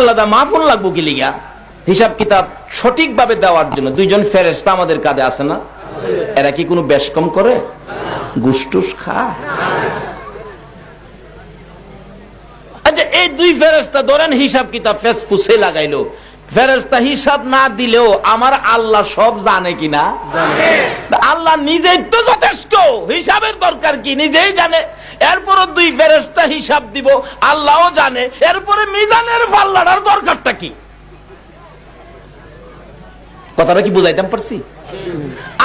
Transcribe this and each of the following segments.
আল্লাহ মাহফুল লাগবো কি লিগা? হিসাব কিতাব সঠিকভাবে দেওয়ার জন্য দুইজন ফেরেস্তা আমাদের কাঁধে আছে না? এরা কি কোনো বেশ কম করে? গুষ্টুস খায়। আচ্ছা এই দুই ফেরেস্তা ধরেন হিসাব কিতাব ফেস ফুসে লাগাইলো। ফেরেস্তা হিসাব না দিলেও আমার আল্লাহ সব জানে কিনা? আল্লাহ নিজেই তো যথেষ্ট। হিসাবের দরকার কি? নিজেই জানে। এরপরে দুই ফেরেস্তা হিসাব দিব আল্লাহও জানে। এরপরে মিজানের পাল্লাটার দরকারটা কি? কথাটা কি বুঝাইতাম পারছি?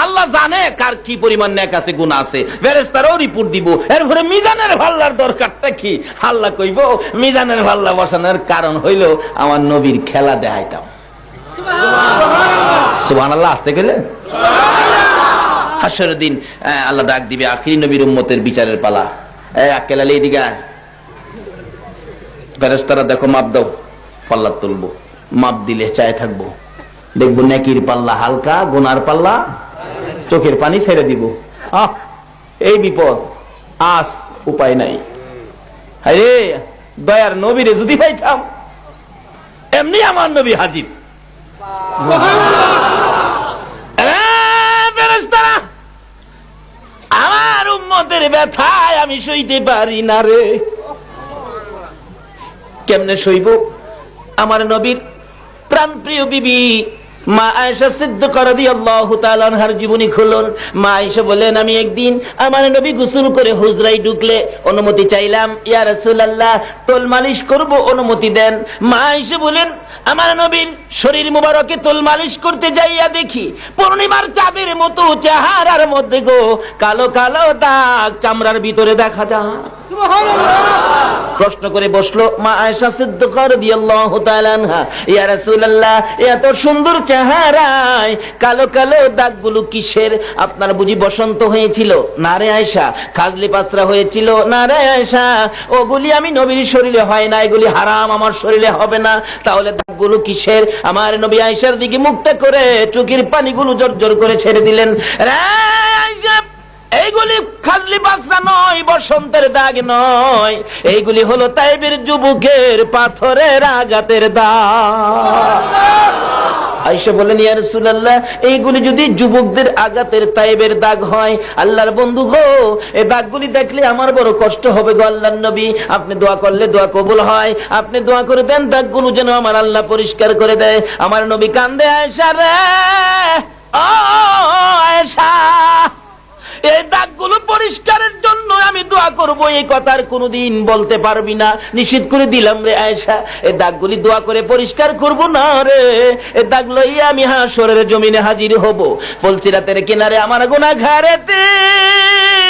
আল্লাহ জানে কার কি পরিমাণ ন্যাক আছে গুণ আছে। ফেরেস্তারও রিপোর্ট দিব। এরপরে মিজানের ভাল্লার দরকারটা কি? আল্লাহ কইব মিজানের ভাল্লা বসানোর কারণ হইল আমার নবীর খেলা দেখাইতাম। সুবহান আল্লাহ আসতে গেলে হাসরের দিন আল্লাহ ডাক দিবে আখিরি নবীর উম্মতের বিচারের পালা। এই আক্কেল আলী এদিকে আয়। দেখো মাপ দাও পাল্লা তুলবো। মাপ দিলে চায় থাকব। দেখব নেকির পাল্লা হালকা গোনার পাল্লা চোখের পানি ছেড়ে দিব। আহ, এই বিপদ আস উপায় নাই। আরে দয়ার নবীরে যদি পাইতাম এমনি আমার নবী হাজির। আমার উম্মতের ব্যথায় আমি সইতে পারি না রে। কেমনে সইব? আমার নবীর প্রাণপ্রিয় বিবি মা আয়েশা জীবনী খুলুন। মা আয়েশা বলেন আমি একদিন আমার নবী করে ঢুকলে অনুমতি চাইলাম। তোল মালিশ করব, অনুমতি দেন। মা আয়েশা বলেন আমার নবীর শরীর মুবারকে তোল মালিশ করতে যাইয়া দেখি, পূর্ণিমার চাঁদের মতো চেহারার মধ্যে গো, কালো কালো দাগ চামড়ার ভিতরে দেখা যায়। প্রশ্ন করে বসল, মা আয়েশা সিদ্দিকা রাদিয়াল্লাহু তাআলা এত সুন্দর চেহারায় কালো কালো দাগগুলো কিসের? আপনার বুঝি বসন্ত হয়েছিল। না রে আয়েশা, খাজলি পাসরা হয়েছিল। না রে আয়েশা, ওগুলি আমি নবীর শরীরে হয় না, এগুলি হারাম, আমার শরীরে হবে না। তাহলে দাগগুলো কিসের? আমার নবী আয়েশার দিকে মুক্ত করে চোখের পানিগুলো জর্জর করে ছেড়ে দিলেন। রে আয়েশা এইগুলি খাজলি বাচ্চা নয়, বসন্তের দাগ নয়। এইগুলি হলো তাইবের যুবকের পাথরের আঘাতের দাগ। বলেন এইগুলি যদি যুবকদের তাইবের দাগ হয়, আল্লাহর বন্ধু গো এই দাগগুলি দেখলে আমার বড় কষ্ট হবে গো আল্লাহর নবী। আপনি দোয়া করলে দোয়া কবুল হয়। আপনি দোয়া করে দেন, দাগগুলো যেন আমার আল্লাহ পরিষ্কার করে দেয়। আমার নবী কান্দে আয়েশা রে। ও পরিষ্কারের জন্য আমি দোয়া করব, এই কথার কোনোদিন বলতে পারবি না। নিশ্চিত করে দিলাম রে আয়সা এ দাগগুলি দোয়া করে পরিষ্কার করব না রে। এ দাগ লইয়া আমি হাসরের জমিনে হাজির হব। বলছি, রাতের কিনারে আমার গোনা রে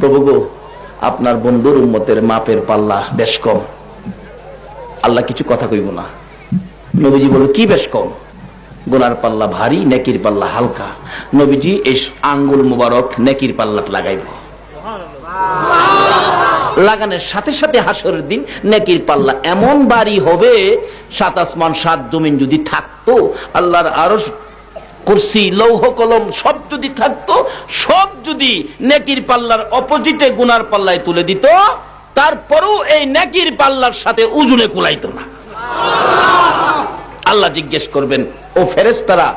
প্রভু গো, আপনার বন্ধুর উম্মতের মাপের পাল্লা বেশ কম। আল্লাহ কিছু কথা কইব না। নবীজি বলল, কি বেশ কম? গোনার পাল্লা ভারী, নেকির পাল্লা হালকা। নবীজি এই আঙ্গুল মুবারক নেকির পাল্লাত লাগাইব। লাগানোর সাথে সাথে হাসরের দিন নেকির পাল্লা এমন বাড়ি হবে, সাত আসমান, সাত জমিন যদি থাকতো, আল্লাহর আরও কুরসি, লৌহ কলম, সব যদি থাকতো, সব যদি নেকির পাল্লার অপোজিটে গুনার পাল্লায় তুলে দিত, তারপরও এই নেকির পাল্লার সাথে উজুনে কুলাইতো না। আল্লাহ জিজ্ঞেস করবেন, ও ফেরেস্তারা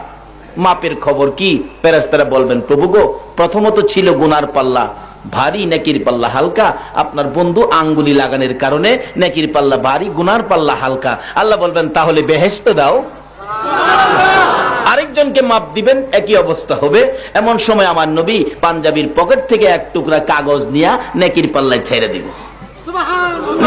মাপের খবর কি? ফেরেস্তারা বলবেন, প্রভু গো, প্রথমত ছিল গুনার পাল্লা, ভারী নেকির পাল্লা হালকা, আপনার বন্ধু আঙ্গুলি লাগানোর কারণে নেকির পাল্লা ভারী, গুনার পাল্লা হালকা। আল্লাহ বলবেন, তাহলে বেহেস্ত দাও। আরেকজনকে মাপ দিবেন, একই অবস্থা হবে। এমন সময় আমার নবী পাঞ্জাবির পকেট থেকে এক টুকরা কাগজ নিয়ে নেকির পাল্লায় ছেড়ে দিব।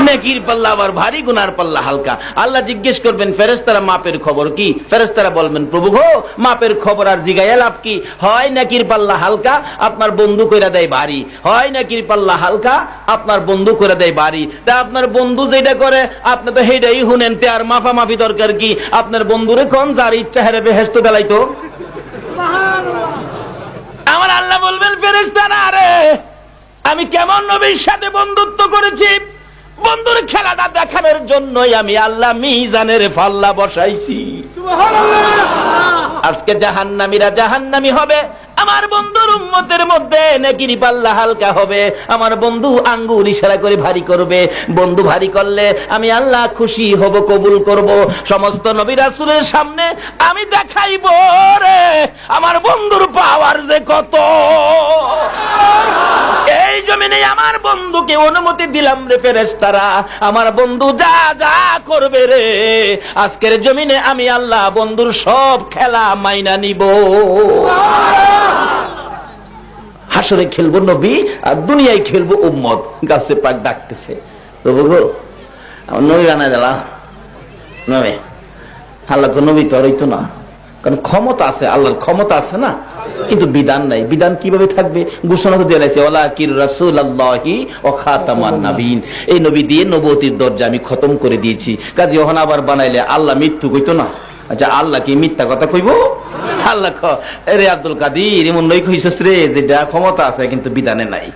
নেকির পাল্লা আবার ভারী গুনার পাল্লা হালকা। আল্লাহ জিজ্ঞেস করবেন ফেরেস্তারা মাপের খবর কি? ফেরেস্তারা বলবেন প্রভু গো মাপের খবর আর জিগাইয়া লাভ কি? হয় নেকির পাল্লা হালকা আপনার বন্ধু কইরা দেয় ভারী। হয় নেকির পাল্লা হালকা আপনার বন্ধু করে দেয় বাড়ি তা আপনার বন্ধু যেটা করে আপনি তো হেডাই শুনেন তে আর মাফা মাফি দরকার কি? আপনার বন্ধুরে কোন যার ইচ্ছা হেরে বেহেস্ত বেলাইতো। আমার আল্লাহ বলবেন ফেরেস্তারা আরে আমি কেমন নবীর সাথে বন্ধুত্ব করেছি? বন্ধুর খেলাটা দেখানোর জন্যই আমি আল্লাহ মিজানের ফাল্লা বসাইছি। আজকে জাহান্নামীরা জাহান্নামী হবে আমার বন্ধুর উম্মতের মধ্যে নাকিরি পাল্লা হালকা হবে। আমার বন্ধু আঙ্গুল ইশারা করে ভারী করবে। বন্ধু ভারী করলে আমি আল্লাহ খুশি হব, কবুল করব। সমস্ত নবী রাসূলের সামনে আমি দেখাইব রে, আমার বন্ধুর পাওয়ার যে কত। এই জমিনে আমার বন্ধুকে অনুমতি দিলাম রে ফেরেশতারা। আমার বন্ধু যা যা করবে রে। আজকের জমিনে আমি আল্লাহ বন্ধুর সব খেলা মাইনা নিব। হাসরে খেলব নবী, আর দুনিয়ায় খেলব উম্মত। গাছে পাক ডাকতেছে। প্রভু গো আমার নবী বানায় দিলা। নবী, আল্লাহ তো নবী তো না। কারণ ক্ষমতা আছে, আল্লাহর ক্ষমতা আছে না। কিন্তু বিধান নাই। বিধান কীভাবে থাকবে? ঘোষণা তো রয়েছে ওলা কির রাসুল আল্লাহি ও খাতামান নাবিন এই নবী দিয়ে নবতির দরজা আমি খতম করে দিয়েছি। কাজে ওখানে আবার বানাইলে আল্লাহ মৃত্যু কইতো না। আচ্ছা আল্লাহ কি মিথ্যা কথা কইব? আব্দুল কাদির এমন রে ক্ষমতা আছে কিন্তু বিধানে নাই।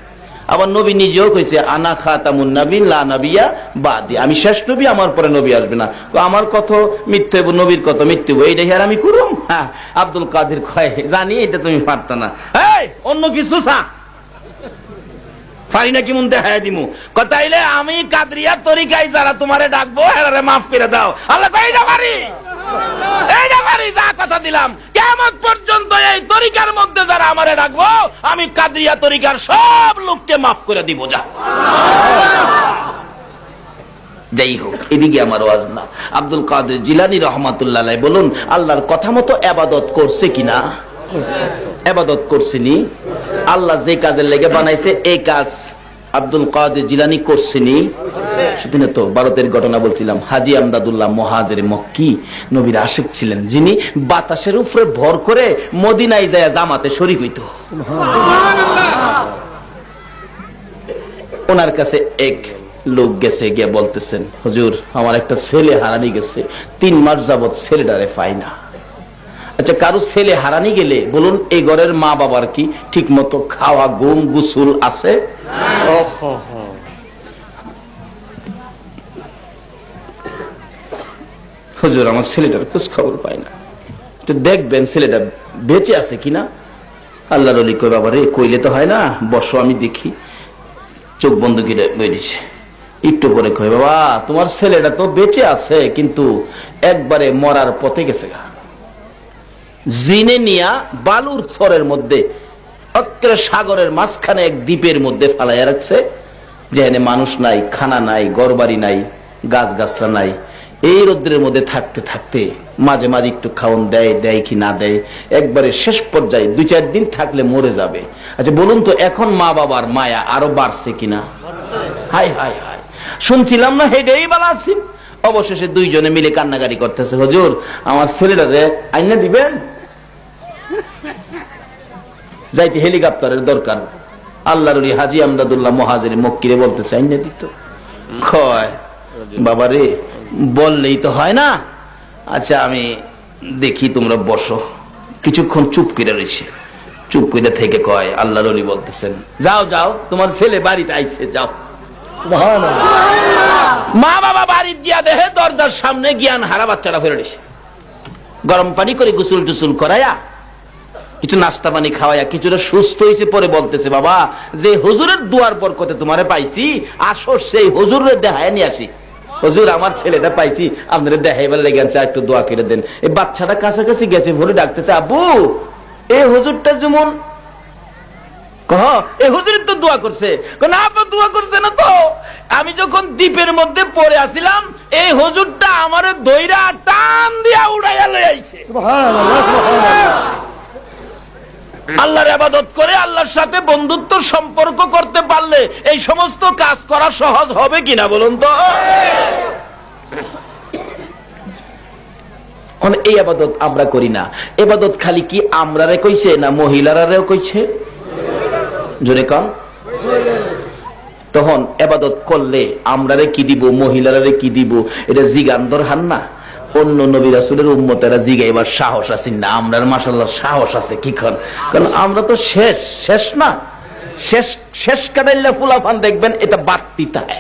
আবার নবী নিজেও কইছে আনা নবীন লা নবিয়া আমি শেষ নবী আমার পরে নবী আসবে না। আমার কত মিথ্যে নবীর কত হইবো, এইটাই আর আমি করুম? হ্যাঁ আব্দুল কাদের কয় জানি এটা তুমি পারত না। এই অন্য কিছু চা। পারি না কেমন দেখায় দিমু? কথাইলে আমি কাদরিয়া তরিকায় যারা তোমারে ডাকবো এরারে মাফ করে দাও। আল্লাহ কই না পারি। যা কথা দিলাম কেমন পর্যন্ত এই তরিকার মধ্যে যারা আমারে ডাকবো আমি তরিকার সব লোককে মাফ করে দিব, যা। এদিকে আমার আব্দুল কাদের জিলানি রহমাতুল্লাহ বলুন, আল্লাহর কথা মতো আবাদত করছে কিনা আবাদত করছিনি আল্লাহ যে কাজের লেগে বানাইছে, এই কাজ আব্দুল কাদের জিলানি করছিনি। সেদিন তো ভারতের ঘটনা বলছিলাম হাজি আমদাদুল্লাহ মহাজের মক্কি নবীর আশেক ছিলেন যিনি বাতাসের উপরে ভর করে মদিনায় যায় জামাতে শরিক হইত। ওনার কাছে এক লোক গেছে গিয়ে বলতেছেন হুজুর আমার একটা ছেলে হারানি গেছে তিন মাস যাবৎ ছেলেটারে পাই না। আচ্ছা কারও ছেলে হারানি গেলে বলুন এই ঘরের মা বাবার কি ঠিক মতো খাওয়া গুম গুসুল আছে? হুজুর, আমার ছেলেটার খোঁজ খবর না। একটু দেখবেন ছেলেটা বেঁচে আছে কিনা? আল্লাহর অলি কই বাবা রে কইলে তো হয় না, বসো, আমি দেখি। চোখ বন্ধ করে বেরিয়েছে একটু পরে বাবা, তোমার ছেলেটা তো বেঁচে আছে, কিন্তু একবারে মরার পথে গেছে জিনে নিয়া বালুর স্তরের মধ্যে অক্রে সাগরের মাঝখানে এক দ্বীপের মধ্যে ফালাইয়া রাখছে, যেখানে মানুষ নাই, খানা নাই গড়বাড়ি নাই গাছ গাছরা নাই। এই রোদ্রের মধ্যে থাকতে থাকতে মাঝে মাঝে একটু খাওন দেয় দেয় কি না দেয়, একবারে শেষ পর্যায়ে দুই চার দিন থাকলে মরে যাবে। আচ্ছা বলুন তো, এখন মা বাবার মায়া আরও বাড়ছে কিনা? হাই হাই হাই শুনছিলাম না, হেডেই বালা আছেন অবশেষে দুইজনে মিলে কান্নাকাটি করতেছে। হুজুর, আমার ছেলেটারে আইনা দিবেন? যাইতে হেলিকপ্টারের দরকার আল্লাহর হাজি আমদাদুল্লাহ মহাজের মক্কিরে বলতেছে আইনা দিত। কয় বাবা রে বললেই তো হয় না। আচ্ছা আমি দেখি তোমরা বসো। কিছুক্ষণ চুপ করে রয়েছে চুপ করে থেকে কয় আল্লাহর ওলি বলতেছেন যাও যাও তোমার ছেলে বাড়িতে আইছে যাও। মা বাবা বাড়ির গিয়া দেহে দরজার সামনে জ্ঞান হারা বাচ্চারা ফেলে গরম পানি করে গুসুল টুসুল করায়া কিছু নাস্তা পানি খাওয়াইয়া কিছুটা সুস্থ হয়েছে পরে বলতেছে, বাবা, যে হুজুরের দুয়ার বরকতে তোমারে পাইছি, আসো সেই হুজুরের দেখায় নিয়ে আসি। হুজুর, আমার ছেলেটা পাইছি, আপনারা দেখাই বলে গেছে একটু দোয়া করে দেন। এই বাচ্চাটা কাছাকাছি গেছে বলে ডাকতেছে, আব্বু এই হুজুরটা যেমন আমি যখন দ্বীপের মধ্যে পড়ে আসিলাম, এই হুজুরটা আমার দইরা টান দিয়া উড়াইয়া লই আল্লাহর আবাদত করে আল্লাহর সাথে বন্ধুত্ব সম্পর্ক করতে পারলে এই সমস্ত কাজ করা সহজ হবে কিনা বলুন তো? এই আবাদত আমরা করি না। এবাদত খালি কি আমরা রে কইছে না মহিলারা কইছে? জোরে কন। তখন এবাদত করলে আমরা রে কি দিব মহিলারা রে কি দিব, এটা জিগান্দর হান না। অন্য নবী রাসুলের উম্মতেরা জিগা এবার সাহস আছে না আমরা মাসাল্লাহ সাহস আছে কি কর কারণ আমরা তো শেষ শেষ না। শেষ শেষ কাটাইলে ফুলাফান দেখবেন, এটা বাড়তি তাই।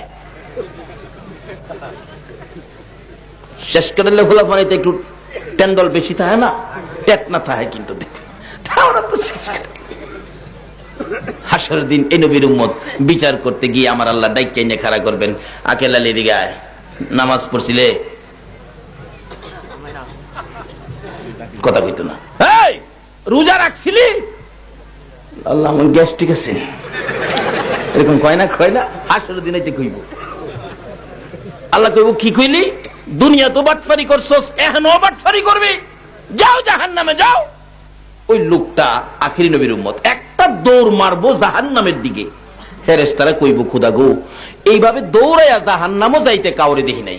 শেষ কাটাইলে ফুলাফান এটা একটু টেন্ডল বেশি থাকে না? টেট না থাকে কিন্তু দেখে আমরা তো শেষ কাটাই। হাসর দিন এই নবীর উম্মত বিচার করতে গিয়ে আমার আল্লাহ দায়িত্ব নিয়ে খাড়া করবেন। আকেল আলী দিগায় নামাজ পড়ছিলে? কথা কইতো না। এই রোজা রাখছিলি? আল্লাহ আমার গ্যাস ঠিক আছে। এরকম কয় না কয় না হাসর দিন এতে কইব। আল্লাহ কইব কি কইলি? দুনিয়া তো বাটফারি করছস এখনও বাটফারি করবি। যাও জাহান নামে যাও। ওই লোকটা আখিরি নবীর উম্মত একটা দৌড় মারবো জাহান নামের দিকে। ফেরেস্তারা কইব খুদা গো এইভাবে দৌড়াইয়া জাহান নামও যাইতে কাউরে দেখি নাই।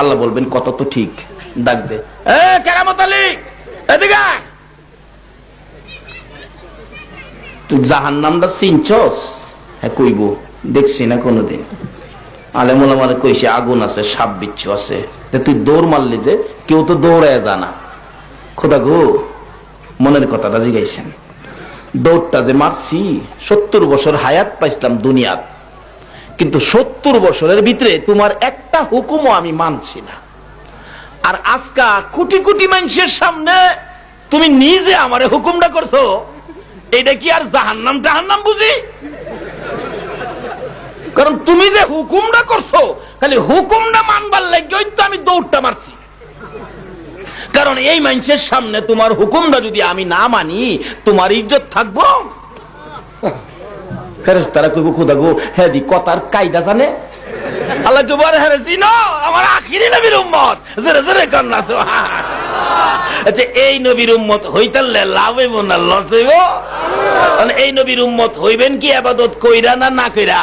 আল্লাহ বলবেন কত তো ঠিক। ডাক দে এ, কেরামত আলী, এদিকে তুই জাহান নামটা চিনছস? হ্যাঁ কইব, দেখছি না কোনোদিন। আলেমুল আমার কইছে, আগুন আছে, সাপ আছে। তুই দৌড় মারলি যে, কেউ তো দৌড়ায় জানা খোদা গো, মনের কথাটা জিগাইছেন। দৌড়টা যে মারছি, সত্তর বছর হায়াত পাইছিলাম দুনিয়াত। কিন্তু সত্তর বছরের ভিতরে তোমার একটা হুকুমও আমি মানছি না। আর আজকা কোটি কোটি মানুষের সামনে তুমি নিজে আমারে হুকুমটা করছ, এটা কি আর জাহান্নাম টাহান্নাম বুঝি? কারণ তুমি যে হুকুমটা করছ, খালি হুকুমটা মানবার লাগে তো আমি দৌড়টা মারছি। কারণ এই মানুষের সামনে তোমার হুকুমটা যদি আমি না মানি, তোমার ইজ্জত থাকব? তারা কইব, খুদা হ্যাঁ দি কথার কায়দা জানে? আল্লাহ তোমার হ্যাঁ চিনো আমার আখিরি নবীর উম্মত। জেরে জেরে কন্যা আচ্ছা এই নবীর উম্মত হইতালে লাভ হইব না, লস হইব? এই নবীর উম্মত হইবেন কি আবাদত কইরা না না কইরা?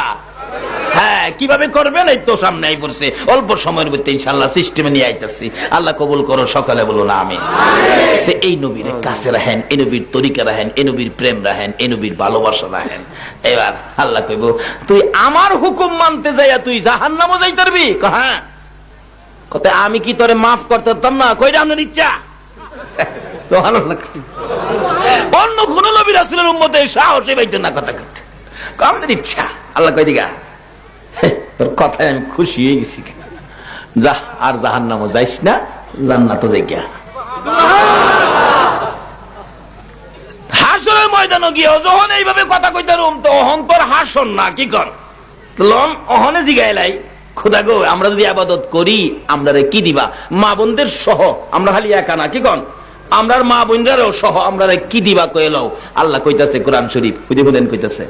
হ্যাঁ কীভাবে করবেন এই তো সামনে আই পড়ছে। অল্প সময়ের মধ্যে ইনশাল্লাহ সিস্টেমে নিয়ে আইতেছি। আল্লাহ কবুল করো, সকালে বলুন আমি এই নবীর কাছে রাখেন, এই নবীর তরিকা রাখেন, এই নবীর প্রেম রাখেন, এই নবীর ভালোবাসা রাখেন। এবার আল্লাহ কইব, তুই আমার হুকুম মানতে যাইয়া তুই জাহান নামও যাই পারবি হ্যাঁ। কত আমি কি তোরে মাফ করতে পারতাম না? কইরা আপনার ইচ্ছা। তো ভালো লাগছে অন্য কোন নবীর আসলের উম্মতে সাহসে পাইতো না কথা কথা কামনের ইচ্ছা। আল্লাহ কই দিগা তোর কথায় আমি খুশি হয়ে গেছি যা, আর জাহান নামও যাইস না জান্নাত দেখিয়া হাসনের গিয়ে যখন এইভাবে কথা কইতে রুম, তো অহন তোর হাসন না, কি কর? লম, অহনে খোদা গো, আমরা যদি আবাদত করি আমরা কি দিবা? মা বোনদের সহ, আমরা খালি একা না, কি কন আমরার মা বোনরাও সহ আমরা কি দিবা কয়ে লও? আল্লাহ কইতাছে, কোরআন শরীফ, খুদি খুদেন কইতাছে।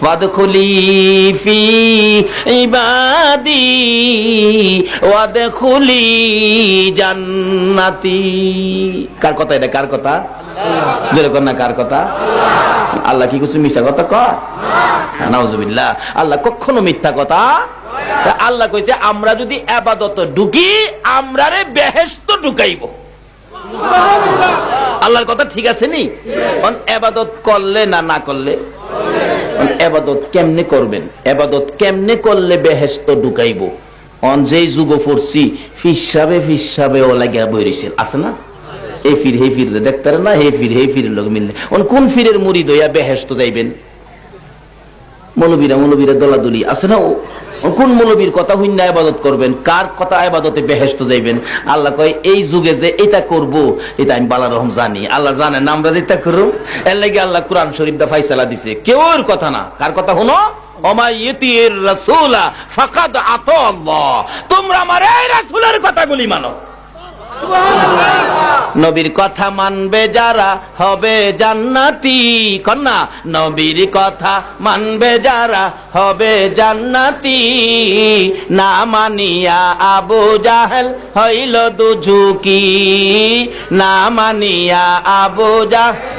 ফাদখুলি ফি ইবাদি, ওয়াদখুলি জান্নাতি। কার কথা এটা? কার কথা? জোরে কর না, কার কথা? আল্লাহ কি কিছু মিথ্যা কথা কয়? নাউজুবিল্লাহ। আল্লাহ কখনো মিথ্যা কথা আল্লাহ কইছে, আমরা যদি আবাদত ঢুকি, আমরারে বেহেস্ত ঢুকাইব। আল্লাহর কথা ঠিক আছে নি? এবাদত করলে না না করলে? এবাদত কেমনে করবেন? এবাদত কেমনে করলে বেহেস্ত ঢুকাইব? অন যেই যুগ পড়ছি ফিসাবে ফিসাবে ও লাগিয়া বইরিছিল আছে না? এ ফির হে ফির দেখতারে না? হে ফির হে ফির লোক মিললে। অন কোন ফিরের মুড়ি দইয়া বেহেস্ত যাইবেন? মৌলবীরা মৌলবীরা দলাদলি। আছে না কোন মৌলবীর কথা হইনা আবাদত করবেন, কার কথা আবাদতে বেহেস্ত যাইবেন? আল্লাহ কয়, এই যুগে যে এটা করব, এটা আমি বালা রহম জানি। আল্লাহ জানেন আমরা যেটা করু এর লাগে আল্লাহ কোরআন শরীফ দা ফাইসালা দিছে। কেউ কথা না। কার কথা হলো তোমরা আমার এই রাসূলের বলি মানো। নবীর কথা মানবে যারা হবে জান্নাতি। কন্যা, নবীর কথা মানবে যারা হবে জান্নাতি। না মানিয়া আবু জাহেল হইল দুঝুকি। না মানিয়া আবু জাহেল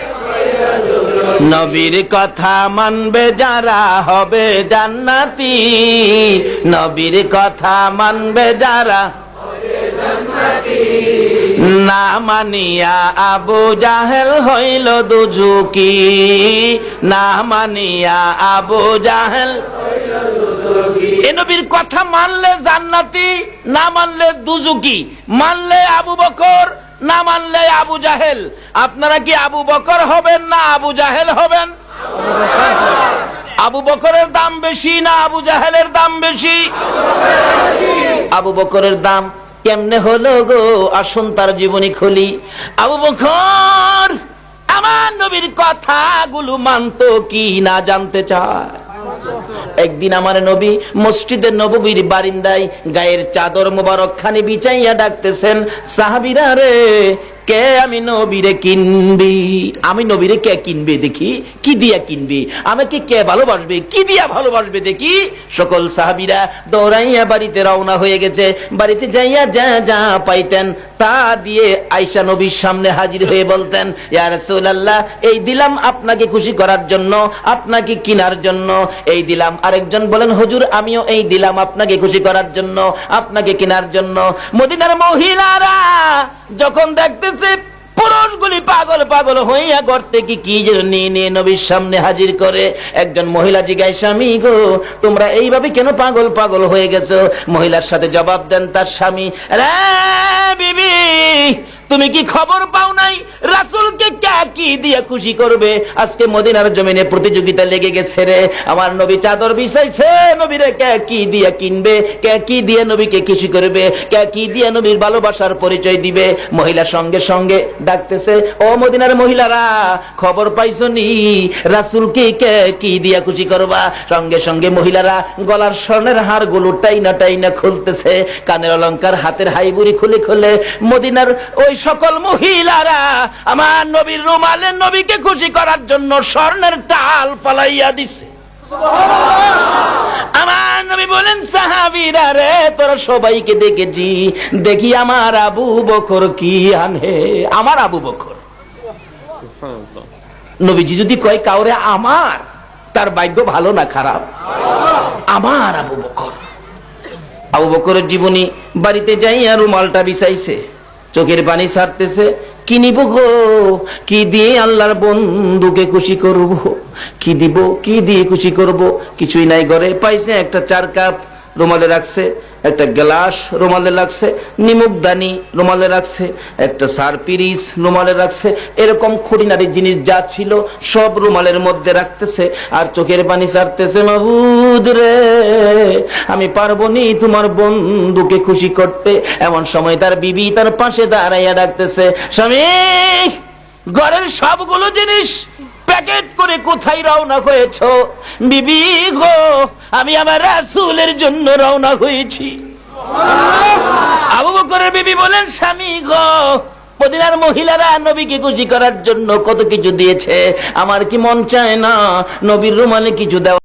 নবীর কথা মানবে যারা হবে জান্নাতি। নবীর কথা মানবে যারা না মানিয়া আবু জাহেল হইল দুজুকি। না মানিয়া আবু জাহেল এ নবীর কথা মানলে জান্নাতি, না মানলে দুজুকি। মানলে আবু বকর, না মানলে আবু জাহেল। আপনারা কি আবু বকর হবেন না আবু জাহেল হবেন? আবু বকরের দাম বেশি না আবু জাহেলের দাম বেশি? আবু বকরের দাম কেমনে হলো গো? আসুন তার জীবনী খুলি। আবু বকর, আমার নবীর কথাগুলো মানত কি না জানতে চায়? একদিন আমার নবী মসজিদের নববীর বারিন্দায় গায়ের চাদর মোবারক খানি বিচাইয়া ডাকতেছেন, সাহাবিরা রে কে আমি নবীরে কিনবি? আমি নবীরে কে কিনবে দেখি? কি দিয়া কিনবি? আমাকে কে ভালোবাসবে? কি দিয়া ভালোবাসবে দেখি? সকল সাহাবিরা দৌড়াইয়া বাড়িতে রওনা হয়ে গেছে। বাড়িতে যাইয়া যা যা পাইতেন, তা দিয়ে আয়সা নবীর সামনে হাজির হয়ে বলতেন, ইয়া রাসূলুল্লাহ, এই দিলাম আপনাকে খুশি করার জন্য, আপনাকে কিনার জন্য। এই দিলাম। আরেকজন বলেন, হুজুর, আমিও এই দিলাম আপনাকে খুশি করার জন্য, আপনাকে কেনার জন্য। মদিনার মহিলারা যখন দেখতেছে পুরুষগুলি পাগল পাগল হইয়া করতে কি কি যে নিয়ে নিয়ে নবীর সামনে হাজির করে। একজন মহিলা জিজ্ঞায় স্বামী গো, তোমরা এইভাবে কেন পাগল পাগল হয়ে গেছো? মহিলার সাথে জবাব দেন তার স্বামী, রে বিবি তুমি কি খবর পাও নাই? রাসুলকে কে দিয়ে খুশি করবে? আজকে মদিনার জমিনে প্রতিযোগিতা লেগে গেছে রে। আমার নবী চাদর বিছাইছে, নবীরে কে কি দিয়ে কিনবে? কে কি দিয়ে নবীকে খুশি করবে? কে কি দিয়ে নবীর ভালোবাসার পরিচয় দিবে? মহিলা সঙ্গে সঙ্গে ডাকতেছে, ও মদিনার মহিলারা, খবর পাইছো নি? রাসুলকে কে কি দিয়া খুশি করবা? সঙ্গে সঙ্গে মহিলারা গলার স্বর্ণের হারগুলো টাইনা টাইনা খুলতেছে, কানের অলংকার হাতের হাইবুড়ি খুলে খুলে মদিনার ওই সকল মহিলারা আমার নবীর রুমালের নবীকে খুশি করার জন্য স্বর্ণের টাল পালাইয়া দিছে। আমার নবী বলেন সাহাবিরা রে তোরা সবাইকে দেখেছি। দেখি আমার আবু বকর কি আনে আমার আবু বকর। নবীজি যদি কয় কাউরে আমার তার ভাগ্য ভালো না খারাপ? আমার আবু বকর। আবু বকরের জীবনী বাড়িতে যাইয়া রুমালটা বিছাইছে। চোখের পানি ছাড়তেছে, কি নিব গো? কি দিয়ে আল্লাহর বন্ধুকে খুশি করব? কি দিব? কি দিয়ে খুশি করব? কিছুই নাই ঘরে, পাইছে একটা চার কাপ রুমালে রাখছে। একটা গ্লাস রুমালে রাখছে নিমুকদানি রুমালে রাখছে, একটা সার পিরিস রুমালে রাখছে, এরকম খুঁটিনারি জিনিস যা ছিল সব রুমালের মধ্যে রাখতেছে, আর চোখের পানি ছাড়তেছে মাহুদ রে, আমি পারব নি তোমার বন্ধুকে খুশি করতে। এমন সময় তার বিবি তার পাশে দাঁড়াইয়া ডাকতেছে, স্বামী, ঘরের সবগুলো জিনিস প্যাকেট করে কোথায় রওনা হয়েছ? বিবি গো, আমি আমার রাসুলের জন্য রওনা হয়েছি। আবু বকরের বিবি বলেন, স্বামী গো, মদিনার মহিলারা নবীকে খুশি করার জন্য কত কিছু দিয়েছে? আমার কি মন চায় না? নবীর রুমালে কিছু দেওয়া